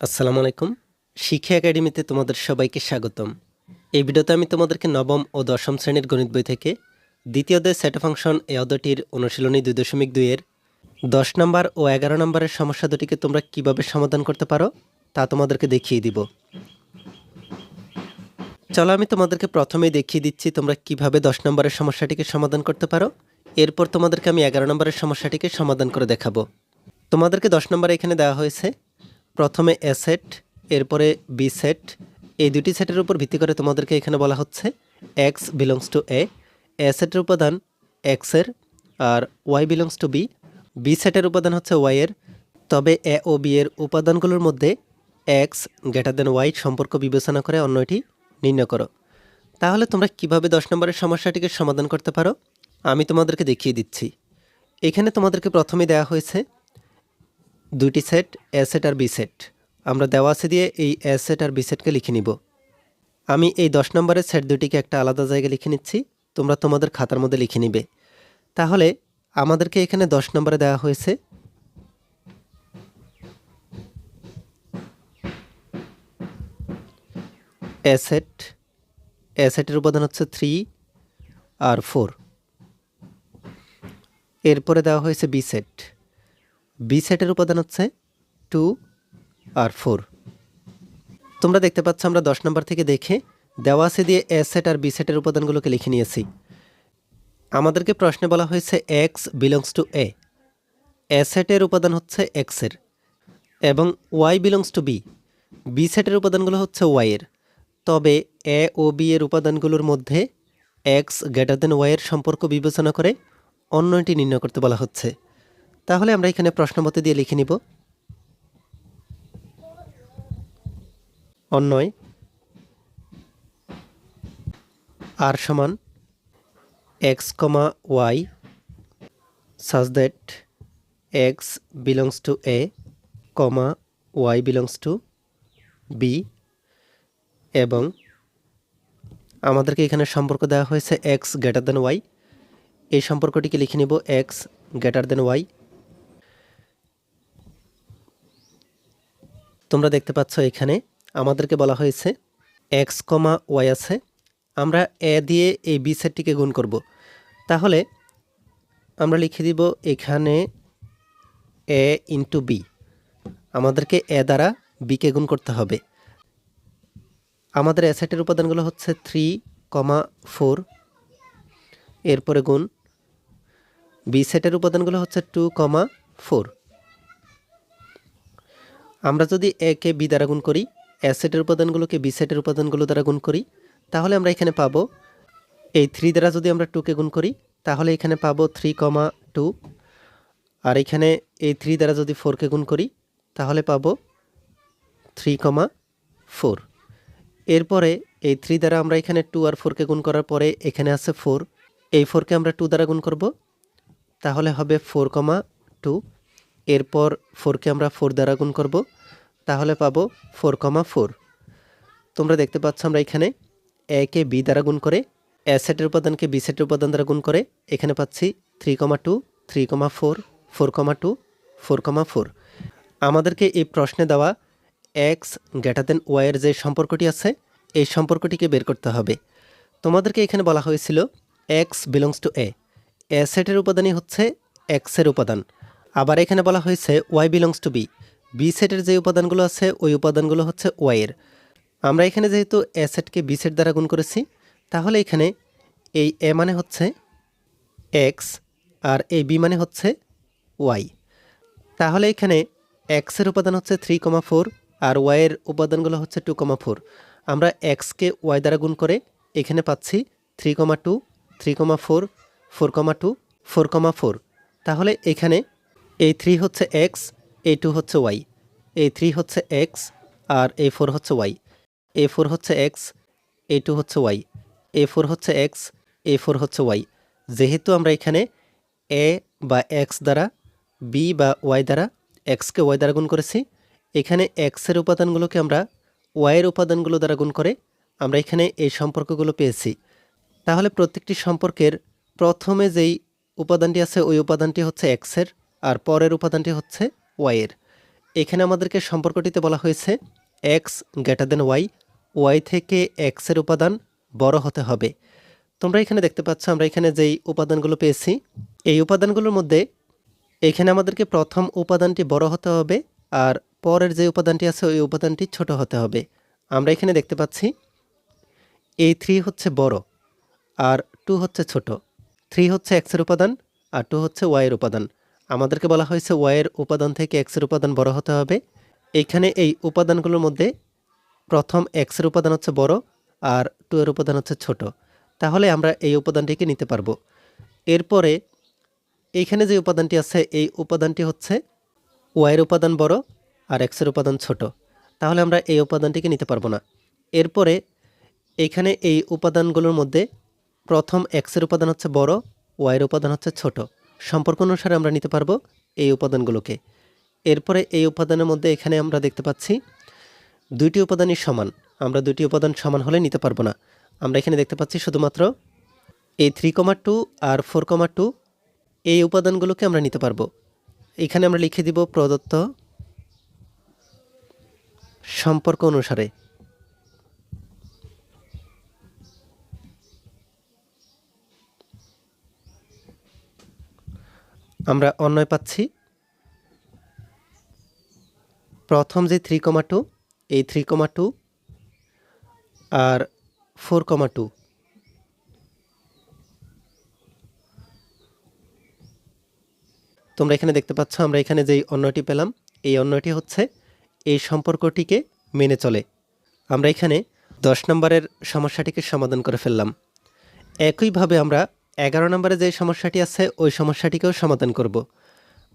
আসসালামু আলাইকুম। শিক্ষা একাডেমিতে তোমাদের সবাইকে স্বাগতম। এই ভিডিওতে আমি তোমাদেরকে নবম ও দশম শ্রেণির গণিত বই থেকে দ্বিতীয় অধ্যায় সেট ফাংশন এই অধ্যায়টির অনুশীলনী দুই দশমিক দুইয়ের দশ নম্বর ও এগারো নম্বরের সমস্যা দুটিকে তোমরা কীভাবে সমাধান করতে পারো তা তোমাদেরকে দেখিয়ে দিব। চলো আমি তোমাদেরকে প্রথমেই দেখিয়ে দিচ্ছি তোমরা কীভাবে দশ নম্বরের সমস্যাটিকে সমাধান করতে পারো। এরপর তোমাদেরকে আমি এগারো নম্বরের সমস্যাটিকে সমাধান করে দেখাবো। তোমাদেরকে দশ নম্বরে এখানে দেওয়া হয়েছে প্রথমে এ সেট, এরপরে বি সেট। এই দুটি সেটের উপর ভিত্তি করে তোমাদেরকে এখানে বলা হচ্ছে X belongs to A. A সেটের উপাদান এক্সের আর Y belongs to B. B সেটের উপাদান হচ্ছে ওয়াইয়ের তবে এ ও বি এর উপাদানগুলোর মধ্যে এক্স গ্রেটার দেন ওয়াই সম্পর্ক বিবেচনা করে অন্যটি নির্ণয় করো। তাহলে তোমরা কীভাবে দশ নম্বরের সমস্যাটিকে সমাধান করতে পারো? আমি তোমাদেরকে দেখিয়ে দিচ্ছি। এখানে তোমাদেরকে প্রথমে দেওয়া হয়েছে দুইটি সেট এ সেট আর বি সেট আমরা দেওয়া আছে দিয়ে এই এ সেট আর বি সেটকে লিখে নিব। আমি এই দশ নম্বরের সেট দুটিকে একটা আলাদা জায়গায় লিখে নিচ্ছি। তোমরা তোমাদের খাতার মধ্যে লিখে নিবে। তাহলে আমাদেরকে এখানে দশ নম্বরে দেওয়া হয়েছে। এ সেট এ সেটের উপাদান হচ্ছে থ্রি আর ফোর এরপরে দেওয়া হয়েছে বি সেট বি সেটের উপাদান হচ্ছে টু আর ফোর তোমরা দেখতে পাচ্ছ, আমরা দশ নম্বর থেকে দেখে দেওয়া আছে দিয়ে এ সেট আর বি সেটের উপাদানগুলোকে লিখে নিয়েছি। আমাদেরকে প্রশ্নে বলা হয়েছে X belongs to A A সেটের উপাদান হচ্ছে এক্সের এবং Y belongs to B B সেটের উপাদানগুলো হচ্ছে ওয়াইয়ের তবে এ ও বি এর উপাদানগুলোর মধ্যে এক্স গ্রেটার দেন ওয়াইয়ের সম্পর্ক বিবেচনা করে অন্যটি নির্ণয় করতে বলা হচ্ছে। তাহলে আমরা এখানে প্রশ্নমতে দিয়ে লিখে নিব। অন্যয়, আর সমান X comma Y such that X belongs to A comma Y belongs to B এবং আমাদেরকে এখানে সম্পর্ক দেওয়া হয়েছে এক্স গ্রেটার দেন ওয়াই এই সম্পর্কটিকে লিখে নিব এক্স গ্রেটার দেন ওয়াই তোমরা দেখতে পাচ্ছ এখানে আমাদেরকে বলা হয়েছে এক্স কমা ওয়াই আছে। আমরা এ দিয়ে এই বি সেটটিকে গুণ করব। তাহলে আমরা লিখে দিব এখানে এ ইন্টু বি। আমাদেরকে এ দ্বারা বিকে গুণ করতে হবে। আমাদের এ সেটের উপাদানগুলো হচ্ছে থ্রি কমা ফোর। এরপরে গুণ বি সেটের উপাদানগুলো হচ্ছে টু কমা ফোর। আমরা যদি একে বি দ্বারা গুণ করি এ সেটের উপাদানগুলোকে বি সেটের উপাদানগুলো দ্বারা গুণ করি, তাহলে আমরা এখানে পাবো এই থ্রি দ্বারা যদি আমরা টুকে গুণ করি, তাহলে এখানে পাবো থ্রি কমা টু আর এখানে এই থ্রি দ্বারা যদি ফোরকে গুণ করি, তাহলে পাবো থ্রি কমা ফোর এরপরে এই থ্রি দ্বারা আমরা এখানে টু আর ফোরকে গুণ করার পরে এখানে আছে ফোর এই ফোরকে আমরা টু দ্বারা গুণ করব, তাহলে হবে ফোর কমা টু এরপর ফোরকে আমরা ফোর দ্বারা গুণ করব, তাহলে পাবো ফোর কমা ফোর। তোমরা দেখতে পাচ্ছ আমরা এখানে একে বি দ্বারা গুণ করে এ সেটের উপাদানকে বি সেটের উপাদান দ্বারা গুণ করে, এখানে পাচ্ছি three comma two three comma four four comma two four comma four আমাদেরকে এই প্রশ্নে দেওয়া এক্স গ্রেটার দেন ওয়াইয়ের যে সম্পর্কটি আছে, এই সম্পর্কটিকে বের করতে হবে। তোমাদেরকে এখানে বলা হয়েছিল X belongs to A A সেটের উপাদানই হচ্ছে এক্সের উপাদান। আবার এখানে বলা হয়েছে Y belongs to B B সেটের যে উপাদানগুলো আছে, ওই উপাদানগুলো হচ্ছে ওয়াইয়ের আমরা এখানে যেহেতু এ সেটকে বি সেট দ্বারা গুণ করেছি, তাহলে এখানে এই এ মানে হচ্ছে এক্স আর এই বি মানে হচ্ছে ওয়াই তাহলে এখানে এক্সের উপাদান হচ্ছে থ্রি কমা ফোর আর ওয়াইয়ের উপাদানগুলো হচ্ছে টু কমা ফোর আমরা এক্সকে ওয়াই দ্বারা গুণ করে এখানে পাচ্ছি three comma two three comma four four comma two four comma four তাহলে এখানে এই থ্রি হচ্ছে এক্স এই টু হচ্ছে ওয়াই এই থ্রি হচ্ছে এক্স আর এই ফোর হচ্ছে ওয়াই এ ফোর হচ্ছে এক্স এ টু হচ্ছে ওয়াই এ ফোর হচ্ছে এক্স এ ফোর হচ্ছে ওয়াই যেহেতু আমরা এখানে এ বা এক্স দ্বারা বি বা ওয়াই দ্বারা এক্সকে ওয়াই দ্বারা গুণ করেছি, এখানে এক্সের উপাদানগুলোকে আমরা ওয়াইয়ের উপাদানগুলো দ্বারা গুণ করে আমরা এখানে এই সম্পর্কগুলো পেয়েছি। তাহলে প্রত্যেকটি সম্পর্কের প্রথমে যেই উপাদানটি আছে, ওই উপাদানটি হচ্ছে এক্সের আর পরের উপাদানটি হচ্ছে ওয়াইয়ের এখানে আমাদেরকে সম্পর্কটিতে বলা হয়েছে X greater than Y Y থেকে এক্সের উপাদান বড় হতে হবে। তোমরা এখানে দেখতে পাচ্ছ, আমরা এখানে যেই উপাদানগুলো পেয়েছি, এই উপাদানগুলোর মধ্যে এখানে আমাদেরকে প্রথম উপাদানটি বড় হতে হবে আর পরের যে উপাদানটি আছে, ওই উপাদানটি ছোট হতে হবে। আমরা এখানে দেখতে পাচ্ছি, এই থ্রি হচ্ছে বড় আর টু হচ্ছে ছোট। থ্রি হচ্ছে এক্সের উপাদান আর টু হচ্ছে ওয়াইয়ের উপাদান। আমাদেরকে বলা হয়েছে ওয়াইয়ের উপাদান থেকে এক্সের উপাদান বড় হতে হবে। এইখানে এই উপাদানগুলোর মধ্যে প্রথম এক্সের উপাদান হচ্ছে বড় আর টু এর উপাদান হচ্ছে ছোট। তাহলে আমরা এই উপাদানটিকে নিতে পারব। এরপরে এইখানে যে উপাদানটি আছে, এই উপাদানটি হচ্ছে ওয়াইয়ের উপাদান বড় আর এক্সের উপাদান ছোট। তাহলে আমরা এই উপাদানটিকে নিতে পারব না। এরপরে এইখানে এই উপাদানগুলোর মধ্যে প্রথম এক্সের উপাদান হচ্ছে বড়, ওয়াইয়ের উপাদান হচ্ছে ছোট। সম্পর্ক অনুসারে আমরা নিতে পারব এই উপাদানগুলোকে। এরপরে এই উপাদানের মধ্যে এখানে আমরা দেখতে পাচ্ছি দুইটি উপাদানই সমান। আমরা দুইটি উপাদান সমান হলে নিতে পারব না। আমরা এখানে দেখতে পাচ্ছি শুধুমাত্র এই থ্রি কমা টু আর ফোর কমা টু এই উপাদানগুলোকে আমরা নিতে পারব। এখানে আমরা লিখে দিব প্রদত্ত সম্পর্ক অনুসারে। আমরা অন্যয় পাচ্ছি। প্রথম যে থ্রি কমা টু এই থ্রি কমা টু আর ফোর কমা টু তোমরা এখানে দেখতে পাচ্ছ, আমরা এখানে যেই অন্যটি পেলাম, এই অন্যটি হচ্ছে এই সম্পর্কটিকে মেনে চলে। আমরা এখানে দশ নম্বরের সমস্যাটিকে সমাধান করে ফেললাম। একইভাবে আমরা এগারো নম্বরে যে সমস্যাটি আছে, ওই সমস্যাটিকেও সমাধান করব।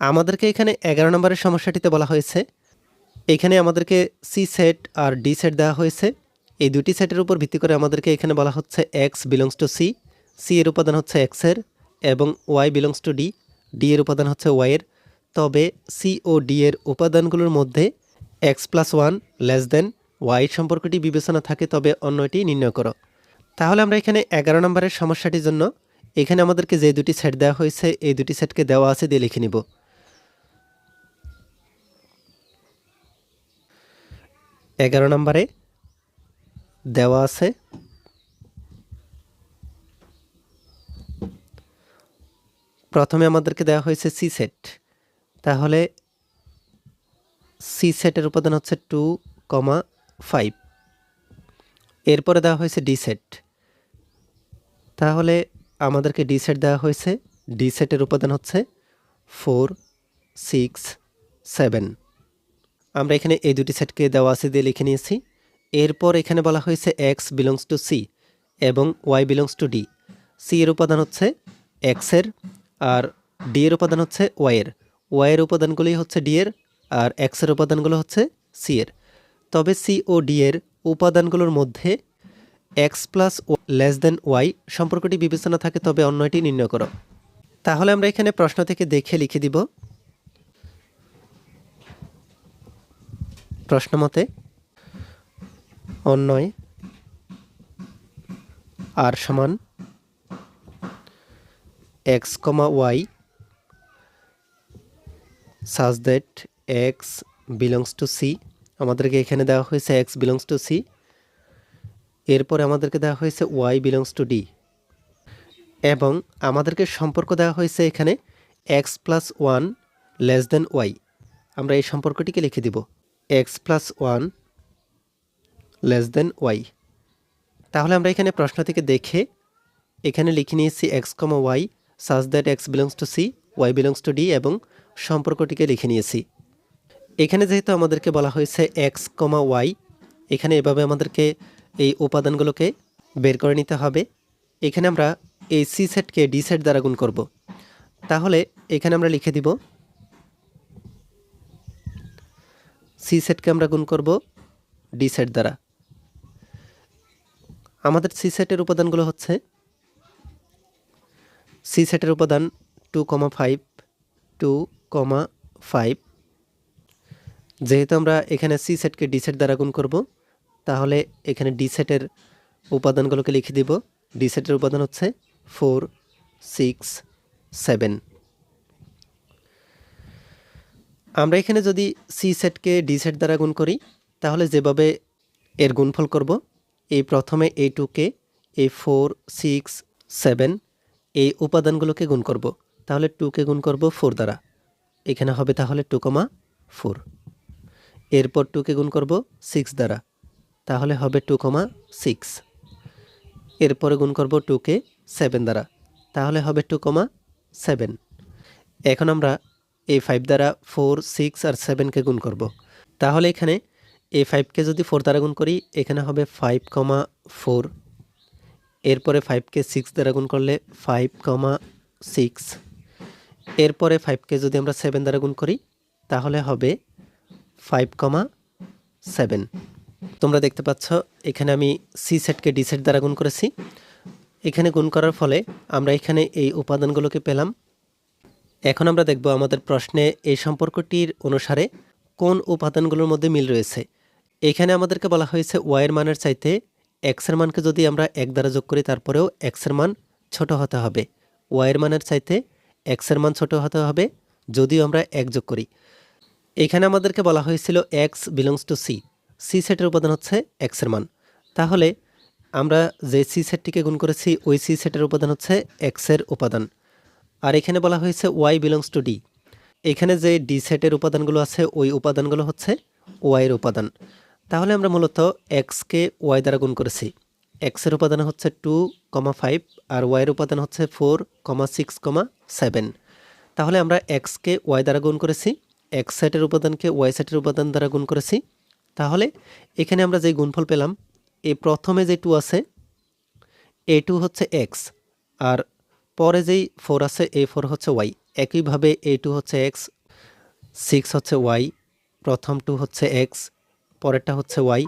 আমাদেরকে এখানে এগারো নম্বরের সমস্যাটিতে বলা হয়েছে। এখানে আমাদেরকে সি সেট আর ডি সেট দেওয়া হয়েছে। এই দুটি সেটের উপর ভিত্তি করে আমাদেরকে এখানে বলা হচ্ছে X belongs to C C এর উপাদান হচ্ছে এক্সের এবং Y belongs to D D এর উপাদান হচ্ছে ওয়াইয়ের তবে সি ও ডি এর উপাদানগুলোর মধ্যে X plus one less than Y সম্পর্কটি বিবেচনা থাকে, তবে অন্যটি নির্ণয় করো। তাহলে আমরা এখানে এগারো নম্বরের সমস্যাটির জন্য এখানে আমাদেরকে যে দুটি সেট দেওয়া হয়েছে, এই দুটি সেটকে দেওয়া আছে দিয়ে লিখে নিব। এগারো নম্বরে দেওয়া আছে, প্রথমে আমাদেরকে দেওয়া হয়েছে সি সেট তাহলে সি সেটের উপাদান হচ্ছে টু কমা ফাইভ এরপরে দেওয়া হয়েছে ডি সেট তাহলে আমাদেরকে ডি সেট দেওয়া হয়েছে। ডি সেটের উপাদান হচ্ছে ফোর সিক্স সেভেন আমরা এখানে এই দুটি সেটকে দেওয়া আছে দিয়ে লিখে নিয়েছি। এরপর এখানে বলা হয়েছে এক্স বিলংস টু সি এবং Y belongs to D C এর উপাদান হচ্ছে এক্সের আর ডি এর উপাদান হচ্ছে ওয়াইয়ের ওয়াইয়ের উপাদানগুলি হচ্ছে ডি এর আর এক্সের উপাদানগুলো হচ্ছে সি এর। তবে সি ও ডি এর উপাদানগুলোর মধ্যে X plus less than Y সম্পর্কটি বিবেচনা থাকে, তবে অন্যটি নির্ণয় করো। তাহলে আমরা এখানে প্রশ্ন থেকে দেখে লিখে দিব। প্রশ্ন মতে, অন্যয় আর সমান X comma Y such that X belongs to C. আমাদেরকে এখানে দেওয়া হয়েছে এক্স বিলংস টু সি। এরপরে আমাদেরকে দেওয়া হয়েছে ওয়াই বিলংস টু ডি এবং আমাদেরকে সম্পর্ক দেওয়া হয়েছে এখানে X plus one less than Y আমরা এই সম্পর্কটিকে লিখে দিব X plus one less than Y তাহলে আমরা এখানে প্রশ্ন থেকে দেখে এখানে লিখে নিয়েছি X comma Y such that X belongs to C Y belongs to D এবং সম্পর্কটিকে লিখে নিয়েছি। এখানে যেহেতু আমাদেরকে বলা হয়েছে এক্স কমা ওয়াই এখানে এভাবে আমাদেরকে এই উপাদানগুলোকে বের করে নিতে হবে। এখানে আমরা এই সি সেটকে ডি সেট দ্বারা গুণ করব। তাহলে এখানে আমরা লিখে দিব সি সেটকে আমরা গুণ করব ডি সেট দ্বারা। আমাদের সি সেটের উপাদানগুলো হচ্ছে সি সেটের উপাদান two comma five two comma five যেহেতু আমরা এখানে সি সেটকে ডি সেট দ্বারা গুণ করব তাহলে এখানে ডি সেটের উপাদানগুলোকে লিখে দিব। ডি সেটের উপাদান হচ্ছে ফোর, সিক্স, সেভেন। আমরা এখানে যদি সি সেটকে ডি সেট দ্বারা গুণ করি, তাহলে যেভাবে এর গুণফল করব, এই প্রথমে এই টুকে এই ফোর, সিক্স, সেভেন, এই উপাদানগুলোকে গুণ করব। তাহলে টুকে গুণ করব ফোর দ্বারা। এখানে হবে তাহলে টু কমা ফোর। এরপর টুকে গুণ করব সিক্স দ্বারা। তাহলে হবে টু কমা সিক্স এরপরে গুণ করব টুকে সেভেন দ্বারা। তাহলে হবে টু কমা সেভেন এখন আমরা এই ফাইভ দ্বারা ফোর সিক্স আর সেভেনকে গুণ করব। তাহলে এখানে এই ফাইভকে যদি ফোর দ্বারা গুণ করি, এখানে হবে ফাইভ কমা ফোর এরপরে ফাইভকে সিক্স দ্বারা গুণ করলে ফাইভ কমা সিক্স এরপরে ফাইভকে যদি আমরা সেভেন দ্বারা গুণ করি, তাহলে হবে ফাইভ কমা সেভেন তোমরা দেখতে পাচ্ছ, এখানে আমি সি সেটকে ডি সেট দ্বারা গুণ করেছি। এখানে গুণ করার ফলে আমরা এখানে এই উপাদানগুলোকে পেলাম। এখন আমরা দেখব আমাদের প্রশ্নে এই সম্পর্কটির অনুসারে কোন উপাদানগুলোর মধ্যে মিল রয়েছে। এখানে আমাদেরকে বলা হয়েছে ওয়াইয়ের মানের চাইতে এক্সের মানকে যদি আমরা এক দ্বারা যোগ করি, তারপরেও এক্সের মান ছোট হতে হবে। ওয়াইয়ের মানের চাইতে এক্সের মান ছোট হতে হবে, যদিও আমরা এক যোগ করি। এখানে আমাদেরকে বলা হয়েছিল X belongs to C C সেটের উপাদান হচ্ছে এক্সের মান। তাহলে আমরা যে সি সেটটিকে গুণ করেছি, ওই সি সেটের উপাদান হচ্ছে এক্সের উপাদান। আর এখানে বলা হয়েছে ওয়াই বিলংস টু ডি এখানে যে ডি সেটের উপাদানগুলো আছে, ওই উপাদানগুলো হচ্ছে ওয়াইয়ের উপাদান। তাহলে আমরা মূলত এক্সকে ওয়াই দ্বারা গুণ করেছি। এক্সের উপাদান হচ্ছে টু কমা ফাইভ আর ওয়াইয়ের উপাদান হচ্ছে four comma six comma seven তাহলে আমরা এক্সকে ওয়াই দ্বারা গুণ করেছি এক্স সেটের উপাদানকে ওয়াই সেটের উপাদান দ্বারা গুণ করেছি তাহলে এখানে আমরা যে গুণফল পেলাম এই প্রথমে যে টু আছে, এ টু হচ্ছে এক্স আর পরে যেই ফোর আছে, এ ফোর হচ্ছে ওয়াই একইভাবে এ টু হচ্ছে এক্স সিক্স হচ্ছে ওয়াই প্রথম টু হচ্ছে এক্স পরেরটা হচ্ছে ওয়াই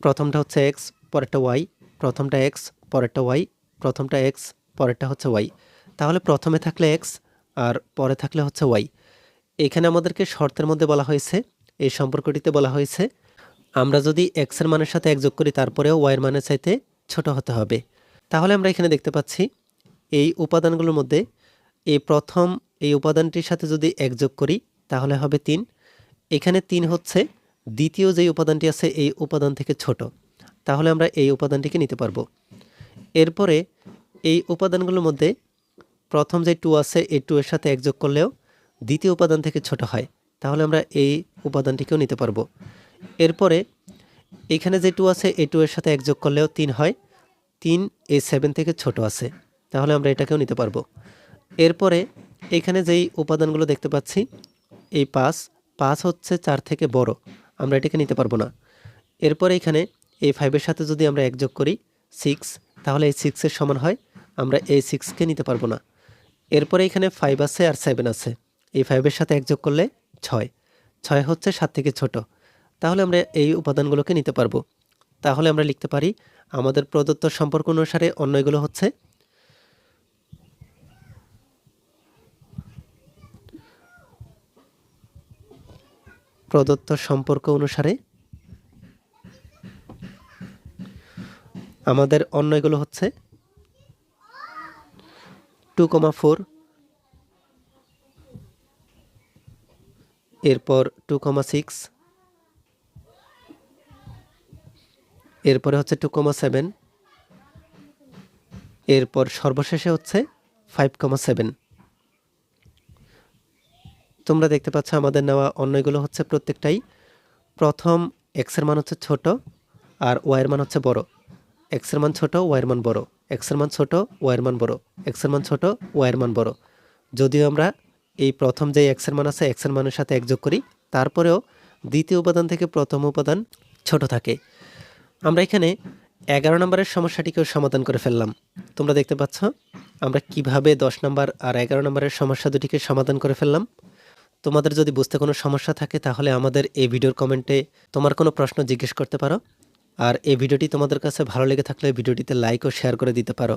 প্রথমটা হচ্ছে এক্স পরেরটা ওয়াই প্রথমটা এক্স পরেরটা ওয়াই প্রথমটা এক্স পরেরটা হচ্ছে ওয়াই তাহলে প্রথমে থাকলে এক্স আর পরে থাকলে হচ্ছে ওয়াই এখানে আমাদেরকে শর্তের মধ্যে বলা হয়েছে এই সম্পর্কটিতে বলা হয়েছে, আমরা যদি এক্সের মানের সাথে এক যোগ করি, তারপরেও ওয়াইয়ের মানের চাইতে ছোট হতে হবে। তাহলে আমরা এখানে দেখতে পাচ্ছি, এই উপাদানগুলোর মধ্যে এই প্রথম এই উপাদানটির সাথে যদি একযোগ করি, তাহলে হবে তিন। এখানে তিন হচ্ছে দ্বিতীয় যেই উপাদানটি আছে, এই উপাদান থেকে ছোট। তাহলে আমরা এই উপাদানটিকে নিতে পারব। এরপরে এই উপাদানগুলোর মধ্যে প্রথম যে টু আছে, এই টু এর সাথে একযোগ করলেও দ্বিতীয় উপাদান থেকে ছোট হয়। তাহলে আমরা এই উপাদানটিকেও নিতে পারব। এরপরে এখানে যে টু আছে, এই টু এর সাথে একযোগ করলেও তিন হয়। তিন এ সেভেন থেকে ছোট আছে। তাহলে আমরা এটাকেও নিতে পারব। এরপরে এখানে যেই উপাদানগুলো দেখতে পাচ্ছি, এই পাঁচ পাঁচ হচ্ছে চার থেকে বড়। আমরা এটাকে নিতে পারব না। এরপরে এখানে এই ফাইভের সাথে যদি আমরা একযোগ করি সিক্স তাহলে এই সিক্সের সমান হয়। আমরা এই সিক্সকে নিতে পারব না। এরপরে এখানে ফাইভ আছে আর সেভেন আছে। এই ফাইভের সাথে একযোগ করলে ছয়। ছয় হচ্ছে সাত থেকে ছোট। তাহলে আমরা এই উপাদানগুলোকে নিতে পারব। তাহলে আমরা লিখতে পারি, আমাদের প্রদত্ত সম্পর্ক অনুসারে অন্যগুলো হচ্ছে প্রদত্ত সম্পর্ক অনুসারে আমাদের অন্যগুলো হচ্ছে টু কমা ফোর এরপর টু কমা সিক্স এরপরে হচ্ছে টু কমা সেভেন এরপর সর্বশেষে হচ্ছে ফাইভ কমা সেভেন তোমরা দেখতে পাচ্ছ আমাদের নেওয়া অন্যগুলো হচ্ছে প্রত্যেকটাই। প্রথম এক্সের মান হচ্ছে ছোট আর ওয়াইয়ের মান হচ্ছে বড়। এক্সের মান ছোট ওয়াইয়ের মান বড়। এক্সের মান ছোট ওয়াইয়ের মান বড়। এক্সের মান ছোট ওয়াইয়ের মান বড়। যদিও আমরা এই প্রথম যে এক্সের মান আছে এক্সের মানের সাথে এক যোগ করি, তারপরেও দ্বিতীয় উপাদান থেকে প্রথম উপাদান ছোট থাকে। আমরা এখানে এগারো নম্বরের সমস্যাটিকেও সমাধান করে ফেললাম। তোমরা দেখতে পাচ্ছ, আমরা কীভাবে দশ নম্বর আর এগারো নম্বরের সমস্যা দুটিকে সমাধান করে ফেললাম। তোমাদের যদি বুঝতে কোনো সমস্যা থাকে, তাহলে আমাদের এই ভিডিওর কমেন্টে তোমার কোনো প্রশ্ন জিজ্ঞেস করতে পারো। আর এই ভিডিওটি তোমাদের কাছে ভালো লেগে থাকলে ভিডিওটিতে লাইক ও শেয়ার করে দিতে পারো।